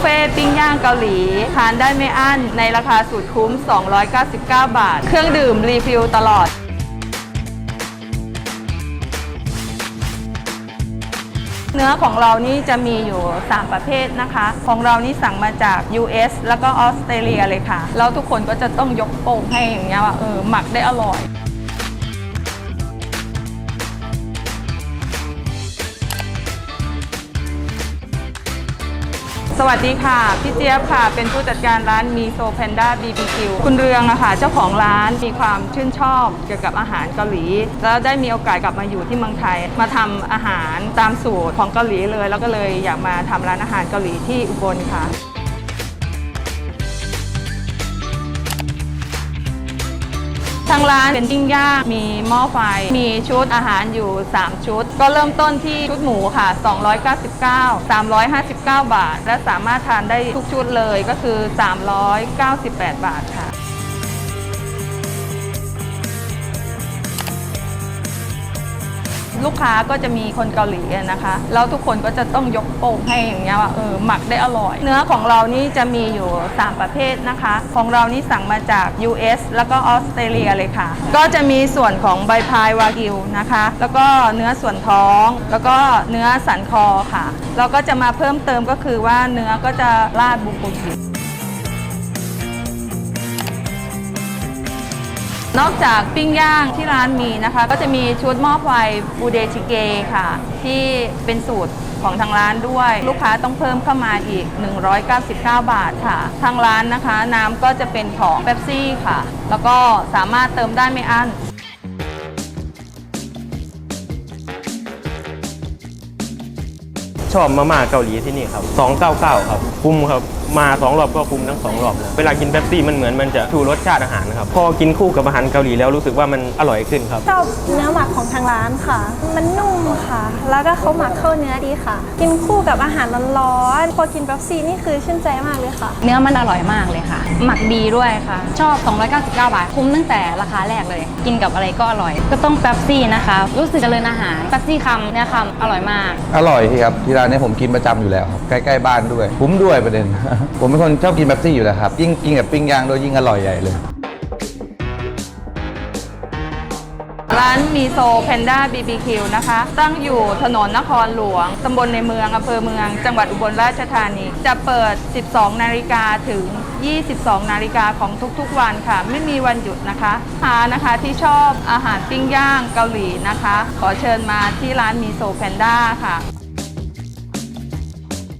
ฟเฟ่ต์ปิ้งย่างเกาหลี ทานได้ไม่อั้น ในราคาสุดคุ้ม 299 บาท เครื่องดื่มรีฟิลตลอดเนื้อของเรานี่จะมีอยู่ 3 ประเภทนะคะ ของเรานี่สั่งมาจาก US แล้วก็ออสเตรเลียเลยค่ะ แล้วทุกคนก็จะต้องยกโป้งให้อย่างเงี้ยว่าเออหมักได้อร่อย สวัสดีค่ะ พี่เจี๊ยบค่ะ เป็นผู้จัดการร้านมีโซแพนด้า BBQ คุณเรืองอะค่ะ เจ้าของร้านมีความชื่นชอบเกี่ยวกับอาหารเกาหลี แล้วได้มีโอกาสกลับมาอยู่ที่เมืองไทย มาทำอาหารตามสูตรของเกาหลีเลย แล้วก็เลยอยากมาทำร้านอาหารเกาหลีที่อุบลค่ะ ทางร้านเป็นปิ้งย่าง มีหม้อไฟ มีชุดอาหารอยู่ 3 ชุด ก็เริ่มต้นที่ชุดหมูค่ะ 299 359 บาท และสามารถทานได้ทุกชุดเลยก็คือ 398 บาทค่ะ ลูกค้าก็จะมีคนเกาหลีนะคะ แล้วทุกคนก็จะต้องยกโป้งให้อย่างเงี้ยว่าเออหมักได้อร่อย เนื้อของเรานี่จะมีอยู่ 3 ประเภทนะคะ ของเรานี่สั่งมาจาก US แล้วก็ออสเตรเลียเลยค่ะ ก็จะมีส่วนของใบพายวากิวนะคะ แล้วก็เนื้อส่วนท้อง แล้วก็เนื้อสันคอค่ะ เราก็จะมาเพิ่มเติมก็คือว่าเนื้อก็จะราดบุกุกิ นอกจากปิ้งย่างที่ร้านมีนะคะ ก็จะมีชุดหม้อไฟบูเดชิเกค่ะ ที่เป็นสูตรของทางร้านด้วย ลูกค้าต้องเพิ่มเข้ามาอีก 199 บาทค่ะ ทางร้านนะคะ น้ำก็จะเป็นของเ e ปซี่ค่ะ แล้วก็สามารถเติมได้ไม่อั้นชอบมาม่าเกาหลีที่นี่ครับ 299 ครับ คุ้มครับ มาสองรอบก็คุ้มทั้งสองรอบเลยเวลากินเป๊ปซี่มันเหมือนมันจะชูรสชาติอาหารนะครับพอกินคู่กับอาหารเกาหลีแล้วรู้สึกว่ามันอร่อยขึ้นครับชอบเนื้อหมักของทางร้านค่ะ มันนุ่มค่ะ แล้วก็เขาหมักเข้าเนื้อดีค่ะ กินคู่กับอาหารร้อนๆพอกินเป๊ปซี่นี่คือชื่นใจมากเลยค่ะ เนื้อมันอร่อยมากเลยค่ะ หมักดีด้วยค่ะ ชอบ 299 บาท คุ้มตั้งแต่ราคาแรกเลย กินกับอะไรก็อร่อย ก็ต้องแป๊บซี่นะคะ รู้สึกเจริญอาหารแป๊บซี่คำเนื้อคำอร่อยมาก อร่อยที่ครับที่ร้านนี้ผมกินประจำอยู่แล้วครับใกล้ๆบ้านด้วย คุ้มด้วยประเด็นผมเป็นคนชอบกินแบบซี่อยู่แล้วครับ ยิ่งกินกับปิ้งย่างด้วยยิ่งอร่อยใหญ่เลย ร้านมีโซแพนด้า BBQ นะคะ ตั้งอยู่ถนนนครหลวง ตำบลในเมือง อำเภอเมือง จังหวัดอุบลราชธานี จะเปิด 12 นาฬิกาถึง 22 นาฬิกาของทุกๆ วันค่ะ ไม่มีวันหยุดนะคะหานะคะที่ชอบอาหารปิ้งย่างเกาหลีนะคะ ขอเชิญมาที่ร้านมีโซแพนด้าค่ะ